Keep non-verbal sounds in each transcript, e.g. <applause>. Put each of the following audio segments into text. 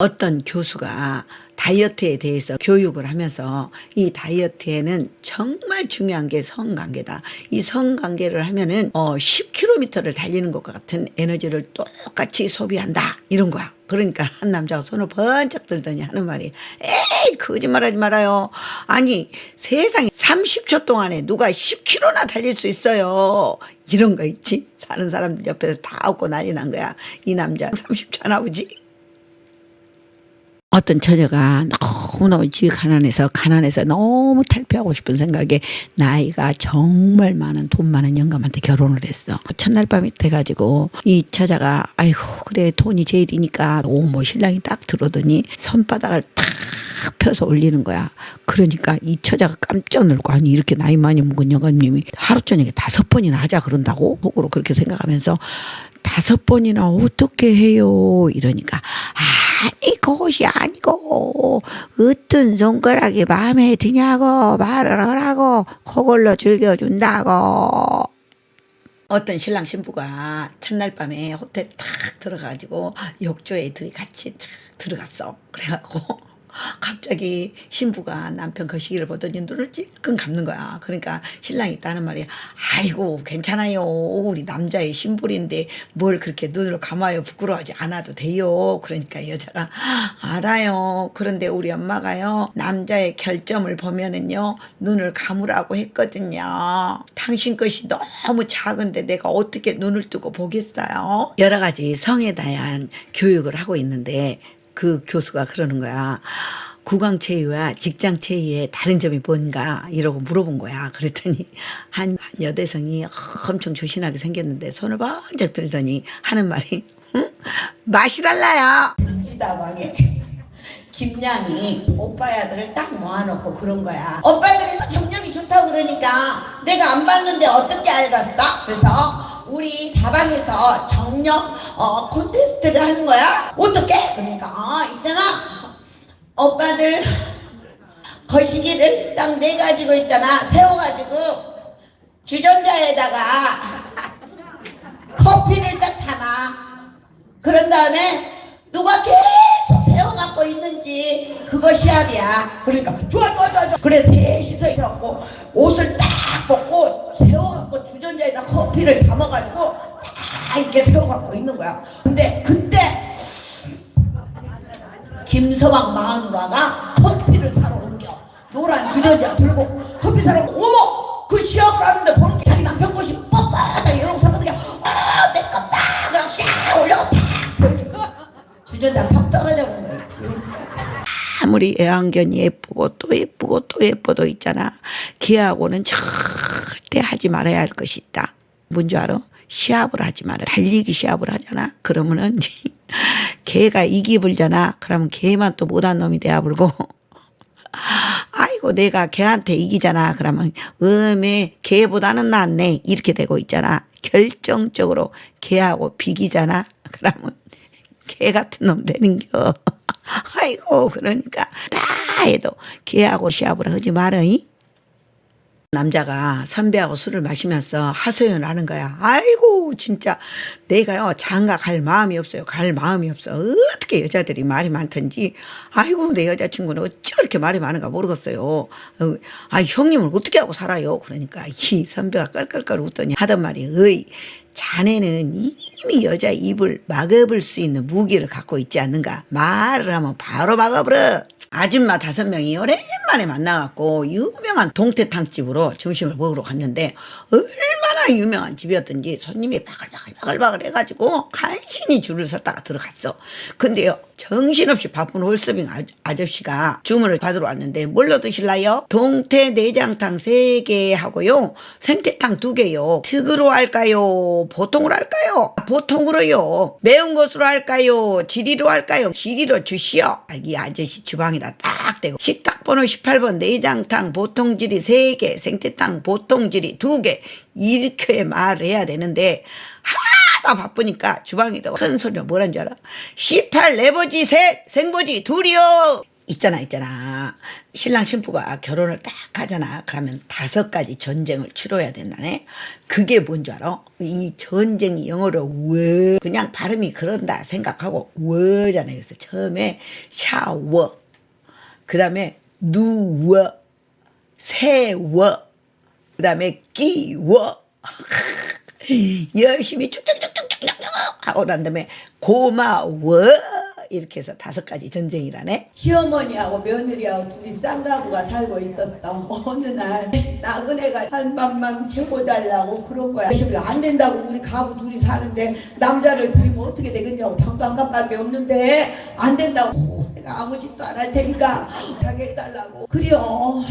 어떤 교수가 다이어트에 대해서 교육을 하면서 이 다이어트에는 정말 중요한 게 성관계다. 이 성관계를 하면은 어 10km를 달리는 것과 같은 에너지를 똑같이 소비한다. 이런 거야. 그러니까 한 남자가 손을 번쩍 들더니 하는 말이 에이 거짓말하지 말아요. 아니 세상에 30초 동안에 누가 10km나 달릴 수 있어요. 이런 거 있지. 사는 사람들 옆에서 다 웃고 난리 난 거야. 이 남자 30초 하나 보지. 어떤 처녀가 너무너무 집이 가난해서 가난해서 너무 탈피하고 싶은 생각에 나이가 정말 많은 돈 많은 영감한테 결혼을 했어. 첫날 밤이 돼가지고 이 처자가 아이고 그래 돈이 제일이니까 오모 신랑이 딱 들어오더니 손바닥을 탁 펴서 올리는 거야. 그러니까 이 처자가 깜짝 놀고 아니 이렇게 나이 많이 먹은 영감님이 하루 저녁에 다섯 번이나 하자 그런다고 속으로 그렇게 생각하면서 다섯 번이나 어떻게 해요 이러니까 아니 그것이 아니고 어떤 손가락이 마음에 드냐고 말을 하라고 그걸로 즐겨준다고. 어떤 신랑 신부가 첫날 밤에 호텔 탁 들어가지고 욕조에 둘이 같이 탁 들어갔어. 그래갖고 갑자기 신부가 남편 거시기를 보더니 눈을 찔끔 감는 거야. 그러니까 신랑이 있다는 말이야. 아이고 괜찮아요. 우리 남자의 신부인데 뭘 그렇게 눈을 감아요. 부끄러워하지 않아도 돼요. 그러니까 여자가 알아요. 그런데 우리 엄마가요. 남자의 결점을 보면은요. 눈을 감으라고 했거든요. 당신 것이 너무 작은데 내가 어떻게 눈을 뜨고 보겠어요. 여러 가지 성에 대한 교육을 하고 있는데 그 교수가 그러는 거야. 구강체위와 직장체위의 다른 점이 뭔가 이러고 물어본 거야. 그랬더니 한, 한 여대생이 엄청 조신하게 생겼는데 손을 번쩍 들더니 하는 말이 응? 맛이 달라요. 지다방에 김양이 오빠의 아들을 딱 모아놓고 그런 거야. 오빠들이 정력이 좋다고 그러니까 내가 안 봤는데 어떻게 알겠어? 그래서 우리 다방에서 정력 어, 콘테스트를 하는 거야. 어떻게? 그러니까 아, 있잖아. 오빠들 거시기를 딱 네 가지고 있잖아. 세워가지고 주전자에다가 커피를 딱 담아. 그런 다음에 누가 계속 세워갖고 있는지 그거 시합이야. 그러니까 좋아 좋아 좋아 좋아. 그래 셋이서 해갖고 옷을 딱 벗고 세워갖고 주전자에다 커피를 담아가지고 딱 이렇게 세워갖고 있는 거야. 근데 그때 김서방 마누라가 커피를 사러 옮겨. 노란 주전자 들고 커피 사러. 어머! 그 시합을 하는데 보는 게 자기 남편 것이 뻣뻣하다 이러고 내거 막! 그냥 샥 올려고 탁! 보여주고. 주전자 턱 떨어져 본 거야. 아무리 애완견이 예쁘고 또 예쁘고 또 예뻐도 있잖아. 걔하고는 절대 하지 말아야 할 것이 있다. 뭔 줄 알아? 시합을 하지 마라. 달리기 시합을 하잖아. 그러면은 걔가 이기 불잖아. 그러면 걔만 또 못한 놈이 돼야 불고. <laughs> 아이고 내가 걔한테 이기잖아. 그러면 음에 걔보다는 낫네. 이렇게 되고 있잖아. 결정적으로 걔하고 비기잖아. <laughs> 그러면 개 같은 놈 되는겨. <laughs> 아이고 그러니까 다 해도 걔하고 시합을 하지 말어이. 남자가 선배하고 술을 마시면서 하소연을 하는 거야. 아이고 진짜 내가요 장가 갈 마음이 없어요. 갈 마음이 없어. 어떻게 여자들이 말이 많던지. 아이고 내 여자친구는 어찌 그렇게 말이 많은가 모르겠어요. 어, 아 형님을 어떻게 하고 살아요? 그러니까 이 선배가 깔깔깔 웃더니 하던 말이 어이 자네는 이미 여자 입을 막아볼 수 있는 무기를 갖고 있지 않는가? 말을 하면 바로 막아버려. 아줌마 다섯 명이 오랜만에 만나갖고 유명한 동태탕집으로 점심을 먹으러 갔는데 유명한 집이었던지 손님이 바글바글바글 해가지고 간신히 줄을 섰다가 들어갔어. 근데요 정신없이 바쁜 홀서빙 아- 아저씨가 주문을 받으러 왔는데 뭘로 드실라요? 동태 내장탕 세개 하고요 생태탕 두 개요. 특으로 할까요? 보통으로 할까요? 보통으로요. 매운 것으로 할까요? 지리로 할까요? 지리로 주시오. 아, 이 아저씨 주방에다 딱 대고 식탁 번호 18번 내장탕 보통지리 3개 생태탕 보통지리 2개 이렇게 말을 해야 되는데 하다 바쁘니까 주방에다 큰 소리로 뭐란 줄 알아? 18 레버지 셋 생보지 둘이요! 있잖아 있잖아. 신랑 신부가 결혼을 딱 하잖아. 그러면 다섯 가지 전쟁을 치러야 된다네. 그게 뭔 줄 알아? 이 전쟁이 영어로 워. 그냥 발음이 그런다 생각하고 워잖아요. 그래서 처음에 샤워. 그 다음에 누워 세워 그 다음에 끼워. <laughs> 열심히 쭉쭉쭉쭉쭉쭉 하고 난 다음에 고마워. 이렇게 해서 다섯 가지 전쟁이라네 시어머니하고 며느리하고 둘이 쌍가구가 살고 있었어. 어느 날 나그네가 한 밤만 재워달라고 그런 거야. 안 된다고 우리 가구 둘이 사는데 남자를 들이면 어떻게 되겠냐고. 칸밖에 없는데 안 된다고 내가 아무 짓도 안 할 테니까 가게 해달라고. 그래요.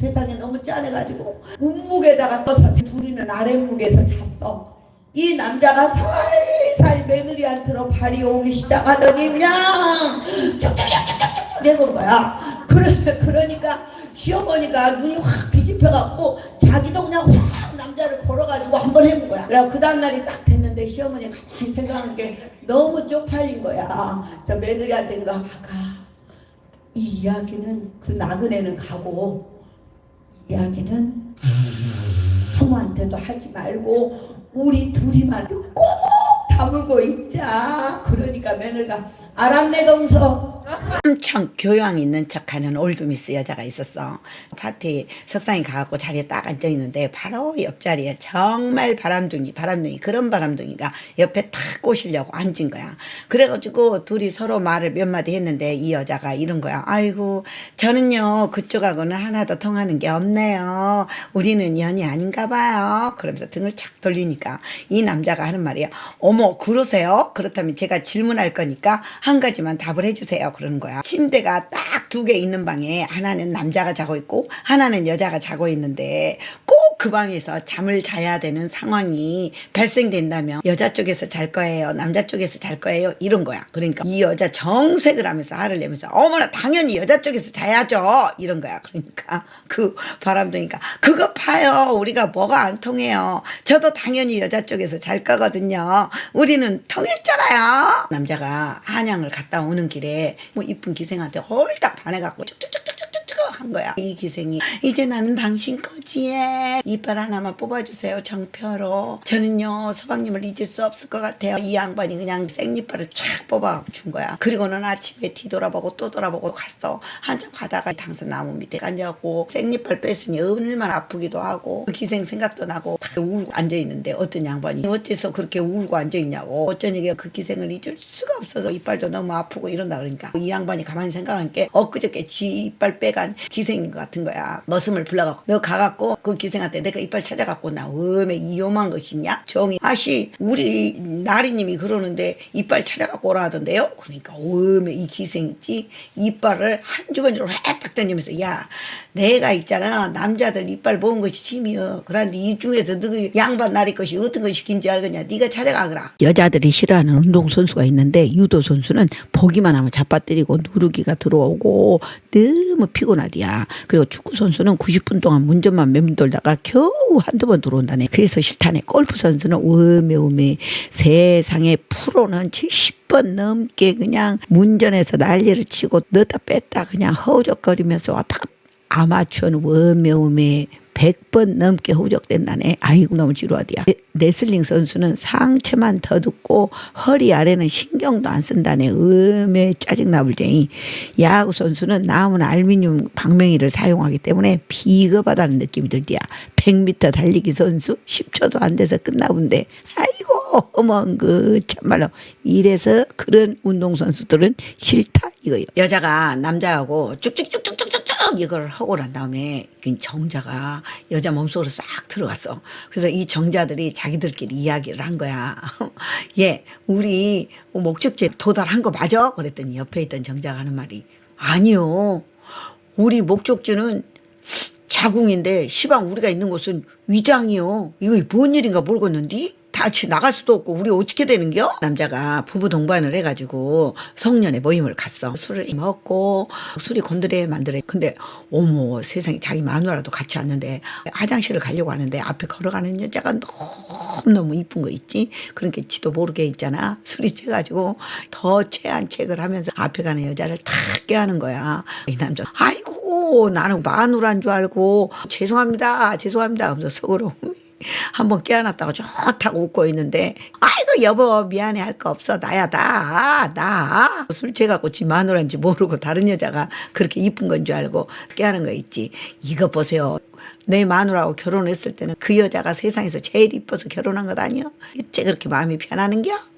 세상에 너무 짠해가지고 몸무게다가 떠서 둘이는 아랫목에서 잤어. 이 남자가 살살 며느리한테로 발이 오기 시작하더니 그냥 쭉쭉쭉쭉쭉쭉 내본 거야. 그러, 그러니까 시어머니가 눈이 확 뒤집혀갖고 자기도 그냥 확 남자를 걸어가지고 한번 해본 거야. 그래 그 다음날이 딱 됐는데 시어머니가 가만히 생각하는 게 너무 쪽팔린 거야. 저 며느리한테 그거 아까 이 이야기는 그 나그네는 가고 이야기는 부모한테도 하지 말고 우리 둘이만 꼭 다물고 있자. 그러니까 며느리가 알았네 동서. 엄청 교양 있는 척하는 올드미스 여자가 있었어. 파티 석상에 가갖고 자리에 딱 앉아 있는데 바로 옆자리에 정말 바람둥이 바람둥이 그런 바람둥이가 옆에 탁 꼬시려고 앉은 거야. 그래가지고 둘이 서로 말을 몇 마디 했는데 이 여자가 이런 거야. 아이고 저는요 그쪽하고는 하나도 통하는 게 없네요. 우리는 연이 아닌가 봐요. 그러면서 등을 착 돌리니까 이 남자가 하는 말이야. 어머 그러세요? 그렇다면 제가 질문할 거니까 한 가지만 답을 해주세요. 그러는 거야. 침대가 딱 두 개 있는 방에 하나는 남자가 자고 있고 하나는 여자가 자고 있는데 꼭 그 방에서 잠을 자야 되는 상황이 발생된다면 여자 쪽에서 잘 거예요. 남자 쪽에서 잘 거예요. 이런 거야. 그러니까 이 여자 정색을 하면서 화를 내면서 어머나 당연히 여자 쪽에서 자야죠. 이런 거야. 그러니까 그 바람둥이가 그거 봐요. 우리가 뭐가 안 통해요. 저도 당연히 여자 쪽에서 잘 거거든요. 우리는 통했잖아요. 남자가 한양을 갔다 오는 길에 뭐 이쁜 기생한테 홀딱 반해갖고 쭉쭉쭉쭉쭉쭉 한 거야. 이 기생이 이제 나는 당신 거지에 이빨 하나만 뽑아주세요. 정표로. 저는요 서방님을 잊을 수 없을 것 같아요. 이 양반이 그냥 생이빨을 쫙 뽑아 준 거야. 그리고는 아침에 뒤돌아보고 또 돌아보고 갔어. 한참 가다가 당선 나무 밑에 앉아고 생이빨 뺐으니 얼마나 아프기도 하고 그 기생 생각도 나고 다 울고 앉아 있는데 어떤 양반이 어째서 그렇게 울고 앉아 있냐고 어쩌니 그 기생을 잊을 수가 없어서 이빨도 너무 아프고 이런다 그러니까 이 양반이 가만히 생각한 게 엊그저께 지 이빨 빼간 기생인 것 같은 거야. 머슴을 불러갖고. 너 가갖고 그 기생한테 내가 이빨 찾아갖고 나왜 이요만 것이냐? 정이. 아씨 우리 나리님이 그러는데 이빨 찾아갖고 오라 하던데요? 그러니까 왜이 기생 있지? 이빨을 한 주머니로 해딱 던지면서 야 내가 있잖아. 남자들 이빨 모은 것이 짐이여. 그런데 이 중에서 너 양반 나리 것이 어떤 것이 긴지 알겠냐? 네가 찾아가거라. 여자들이 싫어하는 운동 선수가 있는데 유도 선수는 보기만 하면 잡아때리고 누르기가 들어오고 너무 피곤하 디야. 그리고 축구 선수는 90분 동안 문전만 맴돌다가 겨우 한두 번 들어온다네. 그래서 싫다네 골프 선수는 우메우메 세상에 프로는 70번 넘게 그냥 문전에서 난리를 치고 넣다 뺐다 그냥 허우적거리면서 왔다 아마추어는 워메오메 100번 넘게 후적된다네. 아이고 너무 지루하디야. 레슬링 선수는 상체만 더 듣고 허리 아래는 신경도 안 쓴다네. 음에 짜증나 불쟁이. 야구 선수는 남은 알루미늄 방맹이를 사용하기 때문에 비겁하다는 느낌이 들디야. 100m 달리기 선수 10초도 안 돼서 끝나본데 아이고 어머 그 참말로 이래서 그런 운동선수들은 싫다 이거요. 여자가 남자하고 쭉쭉쭉쭉쭉쭉 이걸 하고 난 다음에 그 정자가 여자 몸속으로 싹 들어갔어. 그래서 이 정자들이 자기들끼리 이야기를 한 거야. <laughs> 예, 우리 목적지에 도달한 거 맞아? 그랬더니 옆에 있던 정자가 하는 말이 아니요. 우리 목적지는 자궁인데 시방 우리가 있는 곳은 위장이요. 이거 뭔 일인가 모르겠는디? 다 같이 나갈 수도 없고 우리 어떻게 되는겨? 남자가 부부 동반을 해가지고 성년의 모임을 갔어. 술을 먹고 술이 곤드레 만드래. 근데 어머 세상에 자기 마누라도 같이 왔는데 화장실을 가려고 하는데 앞에 걸어가는 여자가 너무너무 이쁜 거 있지? 그러니까 지도 모르게 있잖아. 술이 취해가지고 더 체한 척을 하면서 앞에 가는 여자를 탁 깨하는 거야. 이 남자 아이고 나는 마누라인 줄 알고 죄송합니다 죄송합니다 하면서 속으로 한번 깨어났다고 좋다고 웃고 있는데 아이고 여보 미안해. 할 거 없어. 나야 나나 술 취해갖고 지 마누라인지 모르고 다른 여자가 그렇게 이쁜 건 줄 알고 깨하는 거 있지. 이거 보세요. 내 마누라하고 결혼했을 때는 그 여자가 세상에서 제일 이뻐서 결혼한 것 아니야? 어째 그렇게 마음이 편하는겨?